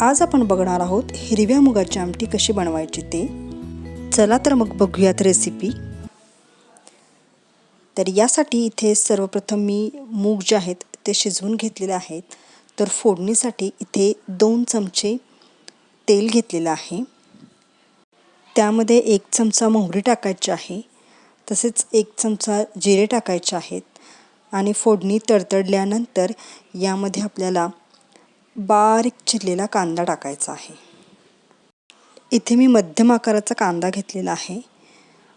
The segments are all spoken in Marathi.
आज आपण बघणार आहोत हिरव्या मुगाची आमटी कशी बनवायची ते. चला तर मग बघूयात रेसिपी तर यासाठी इथे सर्वप्रथम मी मूग जे आहेत ते शिजवून घेतलेले आहेत. तर फोडणीसाठी इथे दोन चमचे तेल घेतलेलं आहे. त्यामध्ये एक चमचा मोहरी टाकायची आहे. तसेच एक चमचा जिरे टाकायचे आहेत. आणि फोडणी तडतडल्यानंतर यामध्ये आपल्याला बारीक चिरलेला कांदा टाकायचा आहे. इथे मी मध्यम आकाराचा कांदा घेतलेला आहे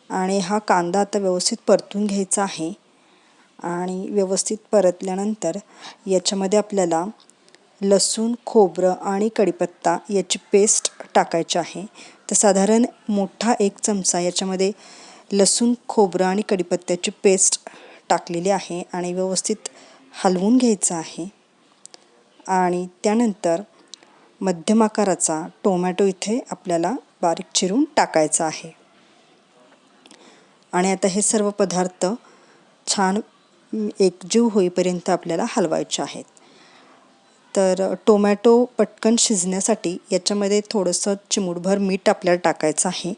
आणि हा कांदा आता व्यवस्थित परतून घ्यायचा आहे आणि व्यवस्थित परतल्यानंतर याच्यामध्ये आपल्याला लसूण खोबरं आणि कढीपत्ता याची पेस्ट टाकायची आहे. तर साधारण मोठा एक चमचा याच्यामध्ये लसूण खोबरं आणि कढीपत्त्याची पेस्ट टाकलेली आहे आणि व्यवस्थित हलवून घ्यायचं आहे. आणि त्यानंतर मध्यम आकाराचा टोमॅटो इथे आपल्याला बारीक चिरून टाकायचा आहे. आणि आता हे सर्व पदार्थ छान एकजीव होईपर्यंत आपल्याला हलवायचे आहेत. तर टोमॅटो पटकन शिजण्यासाठी याच्यामध्ये थोडंसं चिमूटभर मीठ आपल्याला टाकायचं आहे.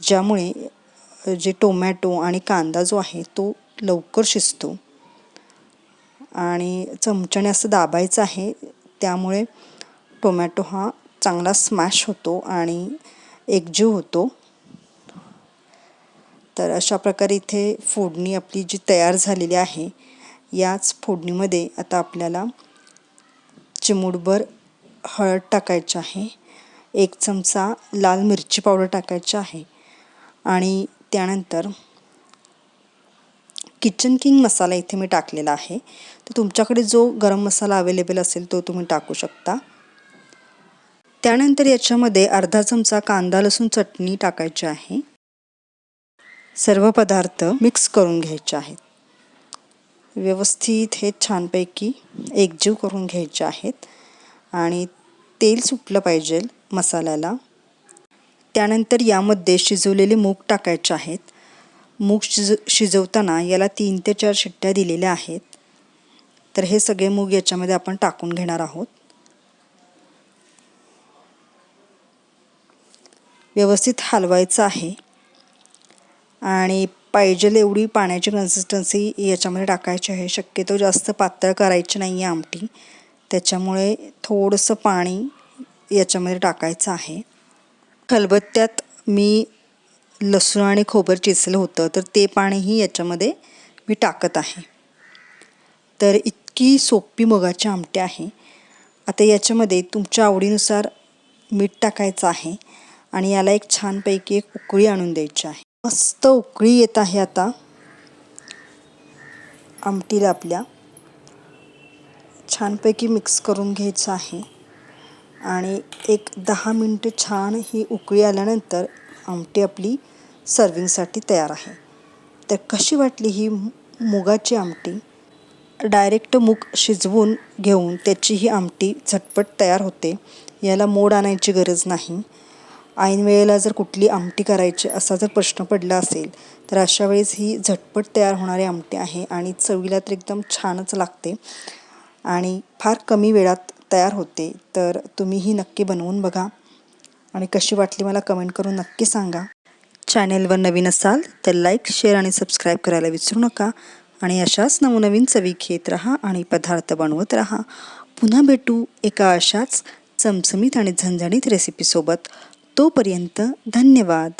ज्यामुळे जे टोमॅटो आणि कांदा जो आहे तो लवकर शिजतो. आणि चमच्याने असं दाबायचं आहे त्यामुळे टोमॅटो हा चांगला स्मॅश होतो आणि एकजीव होतो. तर अशा प्रकारे इथे फोडणी आपली जी तयार झालेली आहे याच फोडणीमध्ये आता आपल्याला चिमूटभर हळद टाकायची आहे एक चमचा लाल मिरची पावडर टाकायची आहे आणि त्यानंतर किचन किंग मसाला इथे मी टाकलेला आहे. तर तुमच्याकडे जो गरम मसाला अवेलेबल असेल तो तुम्ही टाकू शकता. त्यानंतर याच्यामध्ये अर्धा चमचा कांदा लसूण चटणी टाकायची आहे. सर्व पदार्थ मिक्स करून घ्यायचे आहेत. व्यवस्थित हे छानपैकी एकजीव करून घ्यायचे आहेत. आणि तेल सुटलं पाहिजे मसाल्याला. त्यानंतर यामध्ये शिजवलेले मूग टाकायचे आहेत. मूग शिज शिजवताना याला तीन ते चार शिट्ट्या दिलेल्या आहेत. तर हे सगळे मूग याच्यामध्ये आपण टाकून घेणार आहोत. व्यवस्थित हलवायचं आहे. आणि पाहिजेल एवढी पाण्याची कन्सिस्टन्सी याच्यामध्ये टाकायची आहे. शक्यतो जास्त पातळ करायची नाही आहे आमटी. त्याच्यामुळे थोडंसं पाणी याच्यामध्ये टाकायचं आहे. खलबत्त्यात मी लसूण आणि खोबर चिचलं होतं तर ते पाणीही याच्यामध्ये मी टाकत आहे. तर इतकी सोपी मुगाची आमटी आहे. आता याच्यामध्ये तुमच्या आवडीनुसार मीठ टाकायचं आहे आणि याला एक छानपैकी एक उकळी आणून द्यायची आहे. मस्त उकळी येत आहे आता आमटीला आपल्या. छानपैकी मिक्स करून घ्यायचं आहे. आणि एक दहा मिनटं छान ही उकळी आल्यानंतर आमटी आपली सर्विंगसाठी तयार आहे. तर कशी वाटली ही मुगाची आमटी? डायरेक्ट मूग शिजवून घेऊन त्याची ही आमटी झटपट तयार होते. याला मोड आणायची गरज नाही. ऐन वेळेला जर कुठली आमटी करायची असा जर प्रश्न पडला असेल तर अशा वेळेस ही झटपट तयार होणारी आमटी आहे आणि चवीला तर एकदम छानच लागते आणि फार कमी वेळात तयार होते. तर तुम्ही ही नक्की बनवून बघा आणि कशी वाटली मला कमेंट करून नक्की सांगा. चॅनेलवर नवीन असाल तर लाईक शेअर आणि सबस्क्राईब करायला विसरू नका. आणि अशाच नवनवीन चवी घेत राहा आणि पदार्थ बनवत राहा. पुन्हा भेटू एका अशाच चमचमीत आणि झणझणीत रेसिपीसोबत तोपर्यंत धन्यवाद.